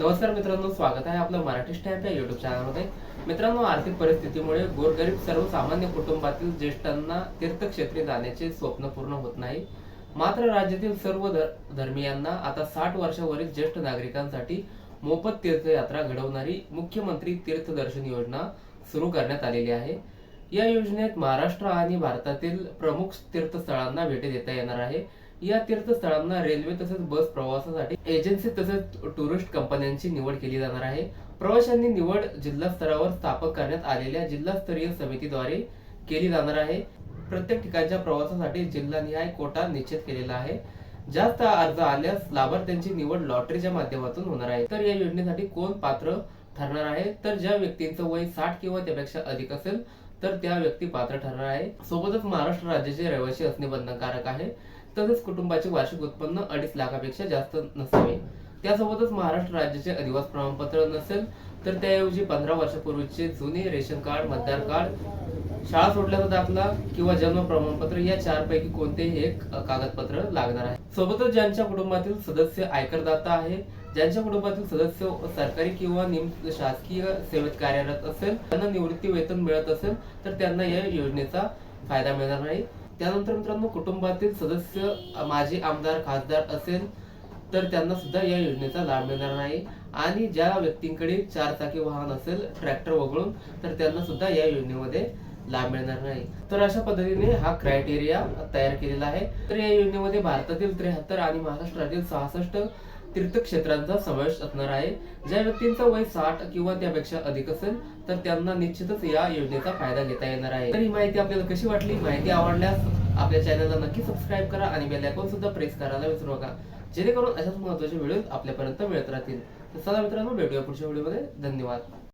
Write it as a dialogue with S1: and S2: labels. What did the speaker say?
S1: नमस्कार मित्रांनो स्वागत आहे आपलं मराठी स्टॅम्प या युट्यूब चॅनलमध्ये मित्रांनो आर्थिक परिस्थितीमुळे गोरगरीब सर्वसामान्य कुटुंबातील ज्येष्ठांना तीर्थक्षेत्री जाण्याचे स्वप्न पूर्ण होत नाही. मात्र राज्यातील सर्व धर्मियांना आता साठ वर्षावरील ज्येष्ठ नागरिकांसाठी मोफत तीर्थयात्रा घडवणारी मुख्यमंत्री तीर्थदर्शन योजना सुरू करण्यात आलेली आहे. या योजनेत महाराष्ट्र आणि भारतातील प्रमुख तीर्थस्थळांना भेटी देता येणार आहे. या तीर्थस्थळांना रेल्वे तसेच बस प्रवासासाठी एजन्सी तसेच टुरिस्ट कंपन्यांची निवड केली जाणार आहे. प्रवाशांनी निवड जिल्हा स्तरावर स्थापन करण्यात आलेल्या जिल्हास्तरीय समितीद्वारे केली जाणार आहे. प्रत्येक ठिकाणच्या प्रवासासाठी जिल्हानिहाय कोटा निश्चित केलेला आहे. जास्त अर्ज आल्यास लाभार्थ्यांची निवड लॉटरीच्या माध्यमातून होणार आहे. तर या योजनेसाठी कोण पात्र ठरणार आहे? तर ज्या व्यक्तींचं वय साठ किंवा त्यापेक्षा अधिक असेल तर त्या व्यक्ती पात्र ठरणार आहे. सोबतच महाराष्ट्र राज्याचे रहिवासी असणे बंधनकारक आहे. तसेच कुटुंबाचे वार्षिक उत्पन्न अडीच लाखापेक्षा जास्त नसावे. त्यासोबतच महाराष्ट्र राज्याचे अधिवास प्रमाणपत्र नसेल तर त्याऐवजी पंधरा वर्षापूर्वीचे जुने रेशन कार्ड मतदार कार्ड शाळा सोडल्याचा दाखला किंवा जन्म प्रमाणपत्र या चार पैकी कोणतेही एक कागदपत्र लागणार आहे. सोबतच ज्यांच्या कुटुंबातील सदस्य आयकरदाता आहे ज्यांच्या कुटुंबातील सदस्य सरकारी किंवा निम शासकीय सेवेत कार्यरत असेल त्यांना निवृत्ती वेतन मिळत असेल तर त्यांना या योजनेचा फायदा मिळणार नाही. त्यानंतर मित्रांनो कुटुंबातील सदस्य माजी आमदार खासदार असेल तर त्यांना सुद्धा या योजनेचा लाभ मिळणार नाही. आणि ज्या व्यक्तींकडे चार चाकी वाहन असेल ट्रॅक्टर वगळून तर त्यांना सुद्धा या योजनेमध्ये लाभ मिळणार नाही. तर अशा पद्धतीने हा क्रायटेरिया तयार केलेला आहे. तर या योजनेमध्ये भारतातील त्र्याहत्तर आणि महाराष्ट्रातील सहासष्ट तीर्थक्षेत्रांचा समावेश असणार आहे. ज्या व्यक्तींचं वय साठ किंवा त्यापेक्षा अधिक असेल तर त्यांना निश्चितच या योजनेचा फायदा घेता येणार आहे. तर ही माहिती आपल्याला कशी वाटली? माहिती आवडल्यास आपल्या चॅनलला नक्की सबस्क्राईब करा आणि बेल आयकॉन सुद्धा प्रेस करायला विसरू नका. जेणेकरून अशाच महत्त्वाचे व्हिडिओ आपल्यापर्यंत मिळत राहतील. तर चला मित्रांनो भेटूया पुढच्या व्हिडिओमध्ये धन्यवाद.